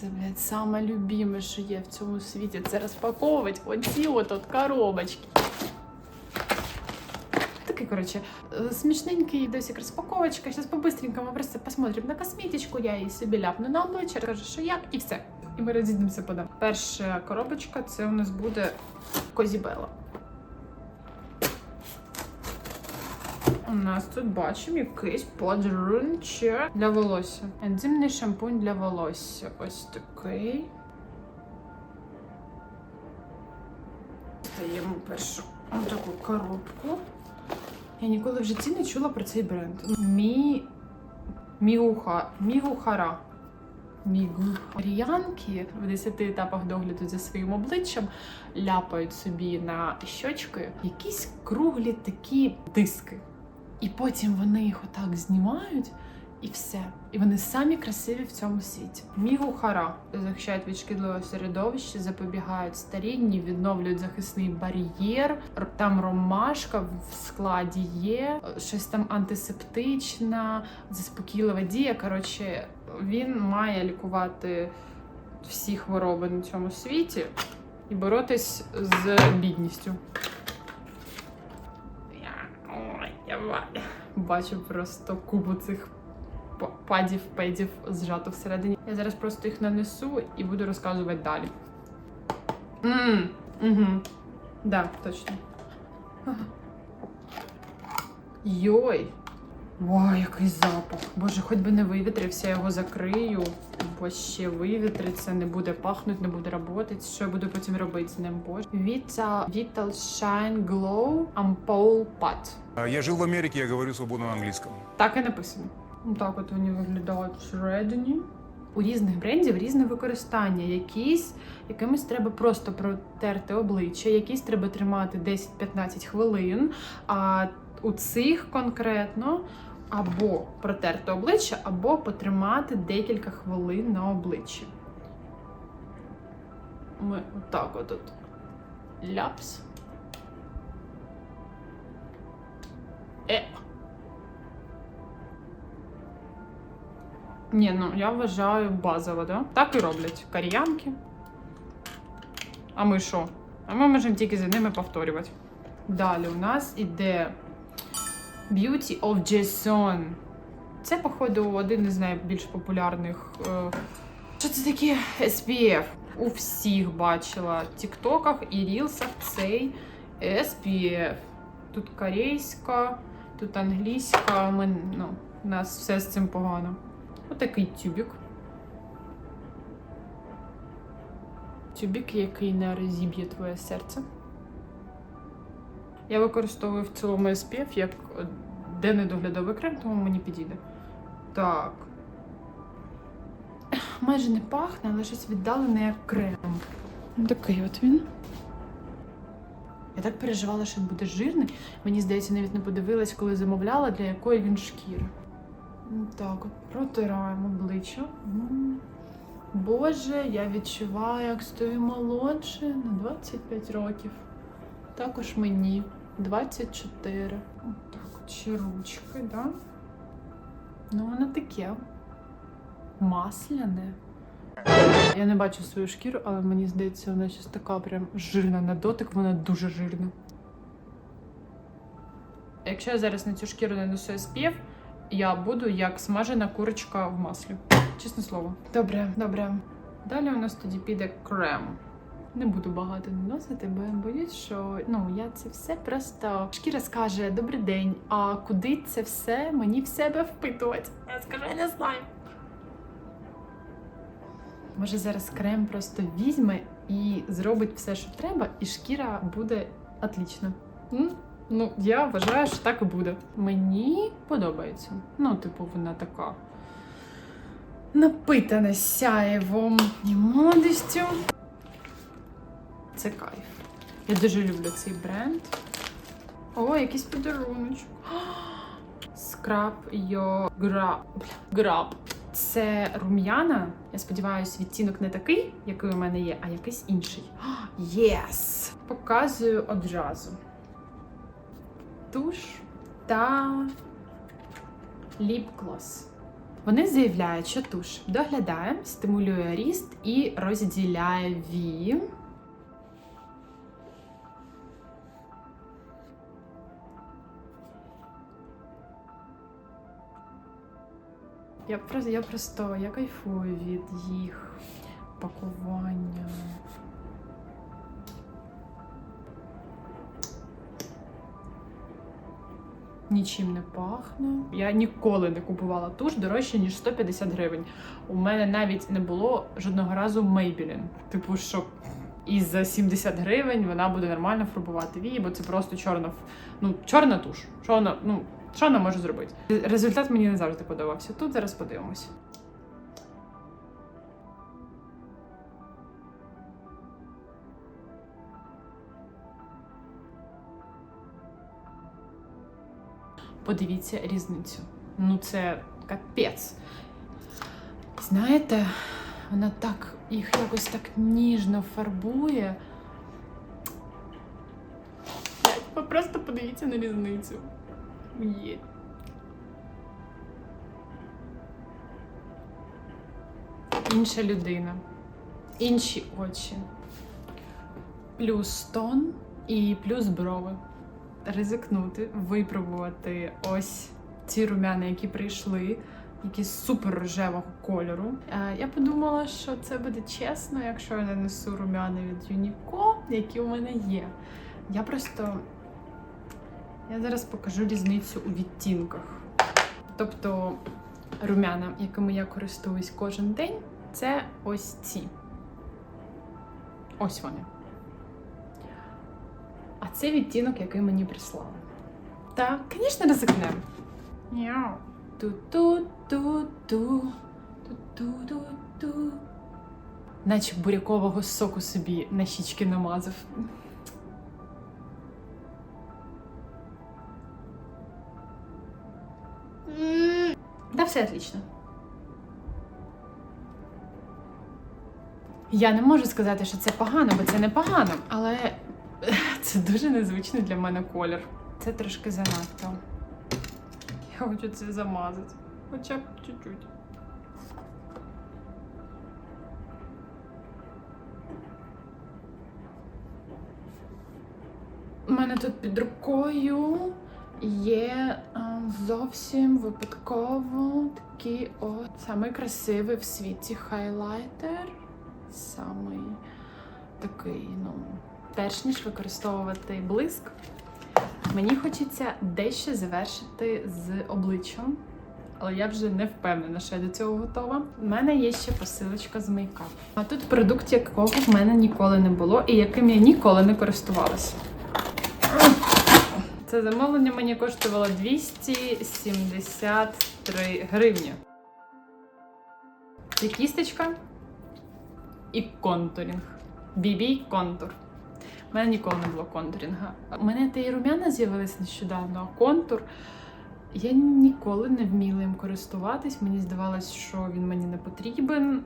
Це, блядь, саме любиме, що є в цьому світі. Це розпаковувати оці от, от коробочки. Такий, коротше, е, смішненький досик розпаковочка. Зараз по-быстренькому просто посмотрим на косметичку. Я її собі ляпну на обличчя, кажу, що як, і все. І ми розійдемося подам. Перша коробочка це у нас буде Козібела. У нас тут бачимо якийсь подарунчик для волосся. Ензимний шампунь для волосся. Ось такий. Стаємо першу таку коробку. Я ніколи в житті не чула про цей бренд. Мі... Мігуха... Мігухара. Мігу. Ріянки в 10 етапах догляду за своїм обличчям ляпають собі на щочки якісь круглі такі диски. І потім вони їх отак знімають, і все. І вони самі красиві в цьому світі. Мігухара захищають від шкідливого середовища, запобігають старінні, відновлюють захисний бар'єр. Там ромашка в складі є, щось там антисептична, заспокійлива дія. Коротше, він має лікувати всі хвороби на цьому світі і боротись з бідністю. Я, бачу просто купу цих падів, педів зжато всередині. Я зараз просто їх нанесу і буду розказувати далі. Ммм, угу. Да, точно. Йой! Ой, який запах. Боже, хоч би не вивітрився, я його закрию, бо ще вивітриться, не буде пахнути, не буде працювати. Що я буду потім робити з ним? Боже. Vita Vital Shine Glow Ampoule Pad. Я жил в Америке, я говорю свободно на английском. Так і написано. Так от вони виглядають всередині. У різних брендів різне використання. Якісь якимись треба просто протерти обличчя, якісь треба тримати 10-15 хвилин. А у цих конкретно або протерти обличчя, або потримати декілька хвилин на обличчі. Ми отак от, от ляпс. Е. Ні, ну я вважаю базово, да? Так і роблять кореянки. А ми що? А ми можемо тільки за ними повторювати. Далі у нас іде Beauty of Jason. Це, походу, один із найбільш популярних. Е... Що це таке SPF? У всіх бачила в Тіктоках і Рілсах цей SPF. Тут корейська, тут англійська. Ми, ну, у нас все з цим погано. Отакий тюбік. Тюбік, який не розіб'є твоє серце. Я використовую в цілому SPF як е, денний доглядовий крем, тому мені підійде. Так. Майже не пахне, але щось віддалене як крем. Такий от він. Я так переживала, що він буде жирний. Мені здається, навіть не подивилась, коли замовляла, для якої він шкіри. Так, от протираємо обличчя. Боже, я відчуваю, як стою молодше на 25 років. Також мені 24. От так от ще ручки, да? Ну, воно таке. Масляне. Я не бачу свою шкіру, але мені здається, вона щось така прям жирна на дотик, вона дуже жирна. Якщо я зараз на цю шкіру нанесу SPF, я буду як смажена курочка в маслі. Чесне слово. Добре, добре. Далі у нас тоді піде крем. Не буду багато наносити, бо я боюсь, що ну я це все просто шкіра скаже добрий день. А куди це все мені в себе впитувати? Я скажу, я не знаю. Може зараз крем просто візьме і зробить все, що треба, і шкіра буде отлічна. Ну, я вважаю, що так і буде. Мені подобається. Ну, типу, вона така напитана сяєвом і молодістю. Це кайф. Я дуже люблю цей бренд. О, якийсь подаруночок. Йо граб. Граб. Це рум'яна. Я сподіваюся, відтінок не такий, який у мене є, а якийсь інший. Єс! Показую одразу. Туш та ліп-глос. Вони заявляють, що туш доглядає, стимулює ріст і розділяє вії. Я просто, я просто я кайфую від їх пакування. Нічим не пахне. Я ніколи не купувала туш дорожче, ніж 150 гривень. У мене навіть не було жодного разу Maybelline. Типу, що і за 70 гривень вона буде нормально фарбувати вії, бо це просто чорна, ну, чорна туш. Що вона, ну, що вона може зробити? Результат мені не завжди подобався. Тут зараз подивимось. Подивіться різницю. Ну, це капець. Знаєте, вона так їх якось так ніжно фарбує. Просто подивіться на різницю. Є. Інша людина. Інші очі. Плюс тон і плюс брови. Ризикнути, випробувати ось ці румяни, які прийшли, які супер рожевого кольору. Е, Я подумала, що це буде чесно, якщо я нанесу румяни від Юніко, які у мене є. Я просто я зараз покажу різницю у відтінках. Тобто румяна, якими я користуюсь кожен день, це ось ці. Ось вони. А це відтінок, який мені прислали. Так, звісно, ризикнемо. Ту-ту-ту-ту. Ту-ту-ту-ту. Наче бурякового соку собі на щічки намазав. Все отлично. Я не можу сказати, що це погано, бо це не погано, але це дуже незвичний для мене колір. Це трошки занадто. Я хочу це замазати. Хоча б чуть-чуть. У мене тут під рукою є а, зовсім випадково такий от самий красивий в світі хайлайтер. Самий такий, ну, перш ніж використовувати блиск, мені хочеться дещо завершити з обличчям. Але я вже не впевнена, що я до цього готова. У мене є ще посилочка з мейкап. А тут продукт, якого в мене ніколи не було, і яким я ніколи не користувалася. Це замовлення мені коштувало 273 гривні. Це кісточка і контурінг. BB контур. У мене ніколи не було контурінга. У мене та і румяна з'явились нещодавно, а контур. Я ніколи не вміла їм користуватись. Мені здавалось, що він мені не потрібен.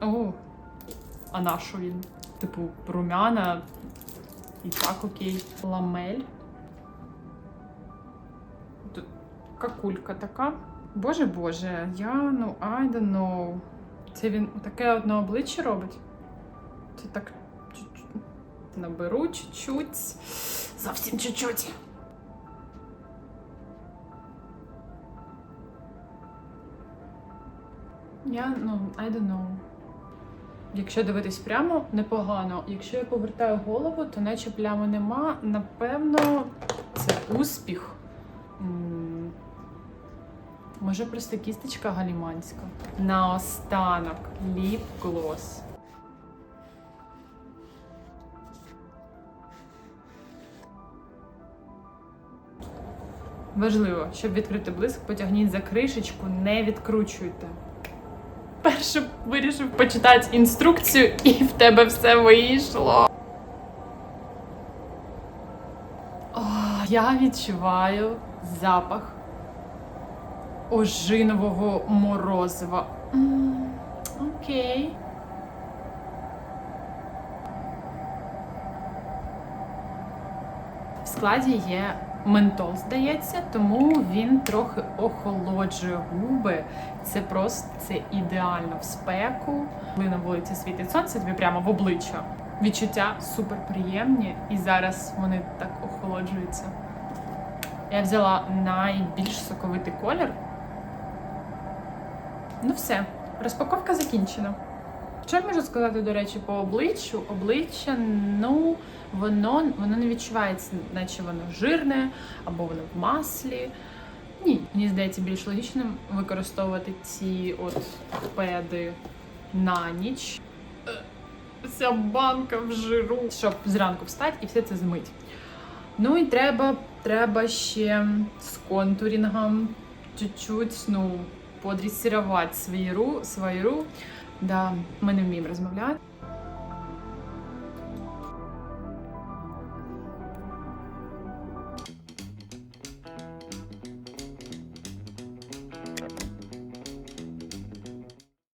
О, а на що він? Типу, румяна і так окей. Ламель. Какулька така. Боже Боже, я ну I don't know. Це він таке одне обличчя робить. Це так. Наберу чуть-чуть. Зовсім чуть-чуть. Я, ну, I don't know. Якщо дивитись прямо, непогано. Якщо я повертаю голову, то наче плями нема. Напевно, це успіх. Може, просто кісточка галіманська. Наостанок ліп глос. Важливо, щоб відкрити блиск, потягніть за кришечку, не відкручуйте. Перше вирішив почитати інструкцію, і в тебе все вийшло. О, я відчуваю запах ожинового морозива. М, Окей. В складі є ментол, здається, тому він трохи охолоджує губи. Це просто це ідеально в спеку. Коли на вулиці світить сонце, тобі прямо в обличчя. Відчуття супер приємні, і зараз вони так охолоджуються. Я взяла найбільш соковитий колір. Ну все, розпаковка закінчена. Що я можу сказати, до речі, по обличчю? Обличчя, ну, воно, воно не відчувається, наче воно жирне або воно в маслі. Ні, мені здається, більш логічним використовувати ці от педи на ніч. Е, Ця банка в жиру, щоб зранку встати і все це змить. Ну і треба, треба ще з контурінгом чуть-чуть, ну, подресірувати свою свою. Да, ми не вміємо розмовляти.